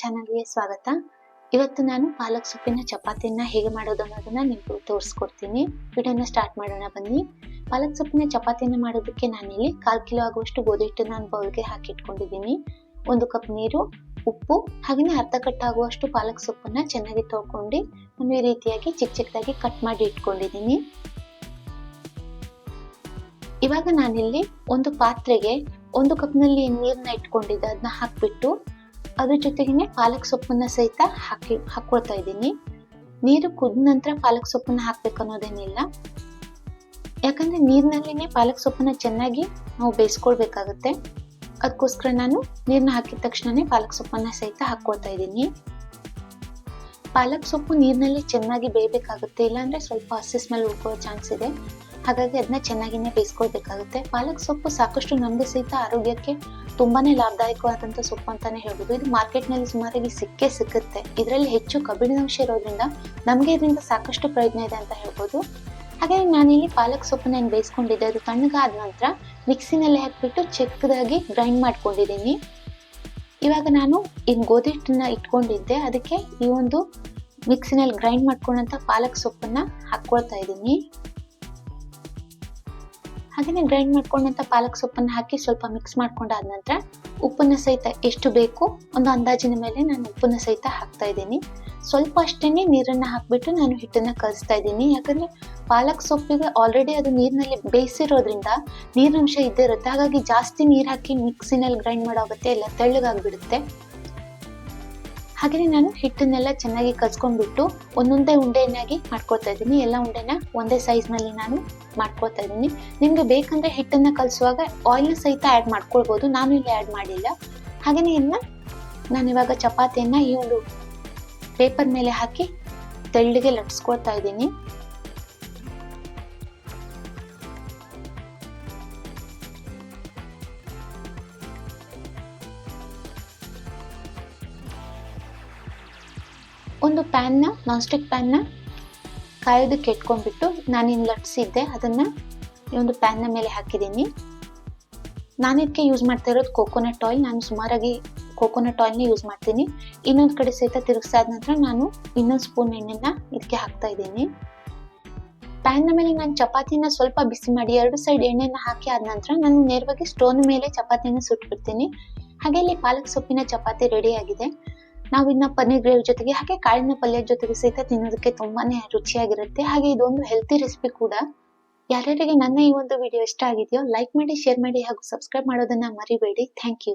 ಚಾನಲ್ಗೆ ಸ್ವಾಗತ. ಇವತ್ತು ನಾನು ಪಾಲಕ್ ಸೊಪ್ಪಿನ ಚಪಾತಿನ ಹೇಗೆ ಮಾಡೋದು ಅನ್ನೋದನ್ನ ನಿಮ್ಗೆ ತೋರಿಸ್ಕೊಡ್ತೀನಿ. ವಿಡಿಯೋನ ಸ್ಟಾರ್ಟ್ ಮಾಡೋಣ ಬನ್ನಿ. ಪಾಲಕ್ ಸೊಪ್ಪಿನ ಚಪಾತಿನ ಮಾಡೋದಕ್ಕೆ ನಾನಿಲ್ಲಿ ಕಾಲ್ ಕಿಲೋ ಆಗುವಷ್ಟು ಗೋಧಿ ಹಿಟ್ಟು ನಾನು ಬೌಲ್ಗೆ ಹಾಕಿಟ್ಕೊಂಡಿದ್ದೀನಿ ಒಂದು ಕಪ್ ನೀರು, ಉಪ್ಪು ಹಾಗೆಯೇ ಅರ್ಧ ಕಟ್ ಆಗುವಷ್ಟು ಪಾಲಕ್ ಸೊಪ್ಪನ್ನ ಚೆನ್ನಾಗಿ ತೊಳ್ಕೊಂಡು ನಾನು ಈ ರೀತಿಯಾಗಿ ಚಿಕ್ಕ ಚಿಕ್ಕದಾಗಿ ಕಟ್ ಮಾಡಿ ಇಟ್ಕೊಂಡಿದ್ದೀನಿ. ಇವಾಗ ನಾನಿಲ್ಲಿ ಒಂದು ಪಾತ್ರೆಗೆ ಒಂದು ಕಪ್ನಲ್ಲಿ ನೀರನ್ನ ಇಟ್ಕೊಂಡಿದ್ದೆ ಅದನ್ನ ಹಾಕ್ಬಿಟ್ಟು ಅದ್ರ ಜೊತೆಗೇನೆ ಪಾಲಕ್ ಸೊಪ್ಪನ್ನ ಸಹಿತ ಹಾಕಿ, ಹಾಕೊಳ್ತಾ ಇದ್ದೀನಿ. ನೀರು ಕುದ ನಂತರ ಪಾಲಕ್ ಸೊಪ್ಪನ್ನ ಹಾಕ್ಬೇಕು ಅನ್ನೋದೇನಿಲ್ಲ. ಯಾಕಂದ್ರೆ ನೀರಿನಲ್ಲಿನೇ ಪಾಲಕ್ ಸೊಪ್ಪನ್ನ ಚೆನ್ನಾಗಿ ನಾವು ಬೇಯಿಸ್ಕೊಳ್ಬೇಕಾಗತ್ತೆ. ಅದಕ್ಕೋಸ್ಕರ ನಾನು ನೀರನ್ನ ಹಾಕಿದ ತಕ್ಷಣನೇ ಪಾಲಕ್ ಸೊಪ್ಪನ್ನ ಸಹಿತ ಹಾಕೊಳ್ತಾ ಇದ್ದೀನಿ. ಪಾಲಕ್ ಸೊಪ್ಪು ನೀರಿನಲ್ಲಿ ಚೆನ್ನಾಗಿ ಬೇಯಬೇಕಾಗುತ್ತೆ, ಇಲ್ಲಾಂದ್ರೆ ಸ್ವಲ್ಪ ಹಸಿ ಸ್ಮೆಲ್ ಉಳ್ಕೊಳ್ಳೋ ಚಾನ್ಸ್ ಇದೆ. ಹಾಗಾಗಿ ಅದನ್ನ ಚೆನ್ನಾಗಿನೇ ಬೇಯಿಸ್ಕೊಳ್ಬೇಕಾಗುತ್ತೆ. ಪಾಲಕ್ ಸೊಪ್ಪು ಸಾಕಷ್ಟು ನಮಗೆ ಸಹಿತ ಆರೋಗ್ಯಕ್ಕೆ ತುಂಬಾನೇ ಲಾಭದಾಯಕವಾದಂಥ ಸೊಪ್ಪು ಅಂತಾನೆ ಹೇಳ್ಬೋದು. ಇದು ಮಾರ್ಕೆಟ್ನಲ್ಲಿ ಸುಮಾರಾಗಿ ಸಿಕ್ಕೇ ಸಿಕ್ಕುತ್ತೆ. ಇದರಲ್ಲಿ ಹೆಚ್ಚು ಕಬ್ಬಿಣಾಂಶ ಇರೋದ್ರಿಂದ ನಮಗೆ ಇದರಿಂದ ಸಾಕಷ್ಟು ಪ್ರಯೋಜನ ಇದೆ ಅಂತ ಹೇಳ್ಬೋದು. ಹಾಗಾಗಿ ನಾನಿಲ್ಲಿ ಪಾಲಕ್ ಸೊಪ್ಪನ್ನ ಏನು ಬೇಯಿಸ್ಕೊಂಡಿದ್ದೆ, ಅದು ತಣ್ಣಗಾದ ನಂತರ ಮಿಕ್ಸಿನಲ್ಲಿ ಹಾಕ್ಬಿಟ್ಟು ಚಿಕ್ಕದಾಗಿ ಗ್ರೈಂಡ್ ಮಾಡ್ಕೊಂಡಿದ್ದೀನಿ. ಇವಾಗ ನಾನು ಈ ಗೋಧಿ ಹಿಟ್ಟನ್ನ ಇಟ್ಕೊಂಡಿದ್ದೆ. ಅದಕ್ಕೆ ಈ ಒಂದು ಮಿಕ್ಸಿನಲ್ಲಿ ಗ್ರೈಂಡ್ ಮಾಡ್ಕೊಂಡಂತ ಪಾಲಕ್ ಸೊಪ್ಪನ್ನ ಹಾಕ್ಕೊಳ್ತಾ ಇದ್ದೀನಿ. ಹಾಗೆಯೇ ಗ್ರೈಂಡ್ ಮಾಡ್ಕೊಂಡಂತ ಪಾಲಕ್ ಸೊಪ್ಪನ್ನ ಹಾಕಿ ಸ್ವಲ್ಪ ಮಿಕ್ಸ್ ಮಾಡ್ಕೊಂಡಾದ ನಂತರ ಉಪ್ಪನ್ನ ಸಹಿತ ಎಷ್ಟು ಬೇಕು ಒಂದು ಅಂದಾಜಿನ ಮೇಲೆ ನಾನು ಉಪ್ಪನ್ನ ಸಹಿತ ಹಾಕ್ತಾ ಇದ್ದೀನಿ. ಸ್ವಲ್ಪ ಅಷ್ಟೇ ನೀರನ್ನ ಹಾಕ್ಬಿಟ್ಟು ನಾನು ಹಿಟ್ಟನ್ನ ಕಲಿಸ್ತಾ ಇದ್ದೀನಿ. ಯಾಕಂದ್ರೆ ಪಾಲಕ್ ಸೊಪ್ಪಿಗೆ ಆಲ್ರೆಡಿ ಅದು ನೀರಿನಲ್ಲಿ ಬೇಯಿಸಿರೋದ್ರಿಂದ ನೀರಿನಂಶ ಇದ್ದೇ ಇರುತ್ತೆ. ಹಾಗಾಗಿ ಜಾಸ್ತಿ ನೀರು ಹಾಕಿ ಮಿಕ್ಸಿನಲ್ಲಿ ಗ್ರೈಂಡ್ ಮಾಡೋಗುತ್ತೆ ಎಲ್ಲ ತೆಳ್ಳಗಾಗ್ಬಿಡುತ್ತೆ. ಹಾಗೆಯೇ ನಾನು ಹಿಟ್ಟನ್ನೆಲ್ಲ ಚೆನ್ನಾಗಿ ಕಲ್ಸ್ಕೊಂಡ್ಬಿಟ್ಟು ಒಂದೊಂದೇ ಉಂಡೆಯನ್ನಾಗಿ ಮಾಡ್ಕೊತಾ ಇದ್ದೀನಿ. ಎಲ್ಲ ಉಂಡೆನ ಒಂದೇ ಸೈಜ್ನಲ್ಲಿ ನಾನು ಮಾಡ್ಕೊತಾ ಇದ್ದೀನಿ. ನಿಮಗೆ ಬೇಕಂದ್ರೆ ಹಿಟ್ಟನ್ನ ಕಲಿಸುವಾಗ ಆಯಿಲ್ ಸಹಿತ ಆ್ಯಡ್ ಮಾಡ್ಕೊಳ್ಬೋದು. ನಾನು ಇಲ್ಲಿ ಆ್ಯಡ್ ಮಾಡಿಲ್ಲ. ಹಾಗೆಯೇ ಇನ್ನು ನಾನು ಇವಾಗ ಚಪಾತಿಯನ್ನು ಈ ಒಂದು ಪೇಪರ್ ಮೇಲೆ ಹಾಕಿ ತೆಳ್ಳಗೆ ಲಟ್ಸ್ಕೊಳ್ತಾ ಇದ್ದೀನಿ. ಒಂದು ಪ್ಯಾನ್ನ ನಾನ್ ಸ್ಟಿಕ್ ಪ್ಯಾನ್ನ ಕಾಯೋದಕ್ಕೆ ಇಟ್ಕೊಂಡ್ಬಿಟ್ಟು ನಾನಿನ್ನು ಲಟ್ಸಿದ್ದೆ ಅದನ್ನು ಈ ಒಂದು ಪ್ಯಾನ್ನ ಮೇಲೆ ಹಾಕಿದ್ದೀನಿ. ನಾನು ಇದಕ್ಕೆ ಯೂಸ್ ಮಾಡ್ತಾ ಇರೋದು ಕೋಕೋನಟ್ ಆಯಿಲ್ ನಾನು ಸುಮಾರಾಗಿ ಕೋಕೋನಟ್ ಆಯಿಲ್ನ ಯೂಸ್ ಮಾಡ್ತೀನಿ. ಇನ್ನೊಂದು ಕಡೆ ಸಹಿತ ತಿರುಗಿಸಾದ ನಂತರ ನಾನು ಇನ್ನೊಂದು ಸ್ಪೂನ್ ಎಣ್ಣೆನ ಇದಕ್ಕೆ ಹಾಕ್ತಾ ಇದ್ದೀನಿ. ಪ್ಯಾನ್ನ ಮೇಲೆ ನಾನು ಚಪಾತಿನ ಸ್ವಲ್ಪ ಬಿಸಿ ಮಾಡಿ ಎರಡು ಸೈಡ್ ಎಣ್ಣೆನ ಹಾಕಿ ಆದ ನಂತರ ನಾನು ನೇರವಾಗಿ ಸ್ಟೋನ್ ಮೇಲೆ ಚಪಾತಿನ ಸುಟ್ಬಿಡ್ತೀನಿ. ಹಾಗೆ ಇಲ್ಲಿ ಪಾಲಕ್ ಸೊಪ್ಪಿನ ಚಪಾತಿ ರೆಡಿ ಆಗಿದೆ. ನಾವು ಇನ್ನ ಪನ್ನೀರ್ ಗ್ರೇವಿ ಜೊತೆಗೆ ಹಾಗೆ ಕಾಳಿನ ಪಲ್ಯ ಜೊತೆಗೆ ಸಹಿತ ತಿನ್ನೋದಕ್ಕೆ ತುಂಬಾನೇ ರುಚಿಯಾಗಿರುತ್ತೆ. ಹಾಗೆ ಇದೊಂದು ಹೆಲ್ತಿ ರೆಸಿಪಿ ಕೂಡ. ಯಾರ್ಯಾರಿಗೆ ನನ್ನ ಈ ಒಂದು ವಿಡಿಯೋ ಇಷ್ಟ ಆಗಿದೆಯೋ ಲೈಕ್ ಮಾಡಿ ಶೇರ್ ಮಾಡಿ ಹಾಗೂ ಸಬ್ಸ್ಕ್ರೈಬ್ ಮಾಡೋದನ್ನ ಮರಿಬೇಡಿ. Thank you